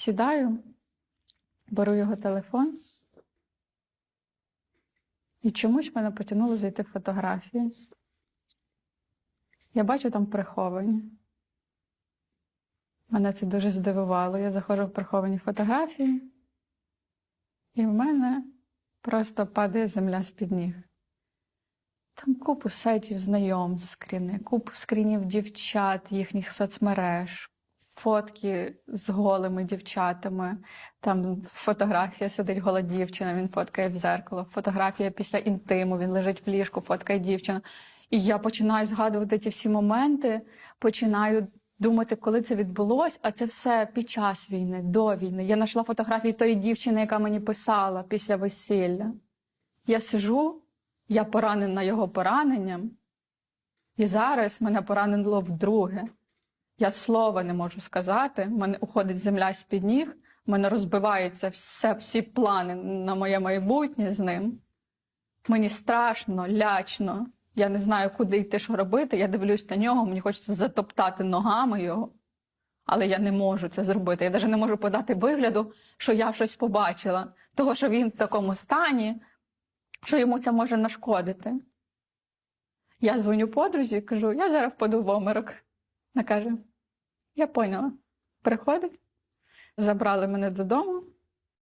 Сідаю, беру його телефон. І чомусь мене потягнуло зайти в фотографії. Я бачу там приховані. Мене це дуже здивувало. Я заходжу в приховані фотографії, і в мене просто падає земля з-під ніг. Там купу сайтів знайомств скріни, купу скрінів дівчат, їхніх соцмереж, фотки з голими дівчатами. Там фотографія сидить гола дівчина, він фоткає в зеркало, фотографія після інтиму, він лежить в ліжку, фоткає дівчину. І я починаю згадувати ці всі моменти, починаю думати, коли це відбулось, а це все під час війни, до війни. Я знайшла фотографії тої дівчини, яка мені писала після весілля. Я сижу, я поранена його пораненням, і зараз мене поранило вдруге. Я слова не можу сказати, в мене уходить земля з-під ніг, в мене розбиваються все, всі плани на моє майбутнє з ним. Мені страшно, лячно. Я не знаю, куди йти, що робити. Я дивлюсь на нього, мені хочеться затоптати ногами його, але я не можу це зробити. Я навіть не можу подати вигляду, що я щось побачила, того, що він в такому стані, що йому це може нашкодити. Я дзвоню подрузі і кажу: я зараз впаду в оморок. Вона каже: Я поняла. Приходить, забрали мене додому.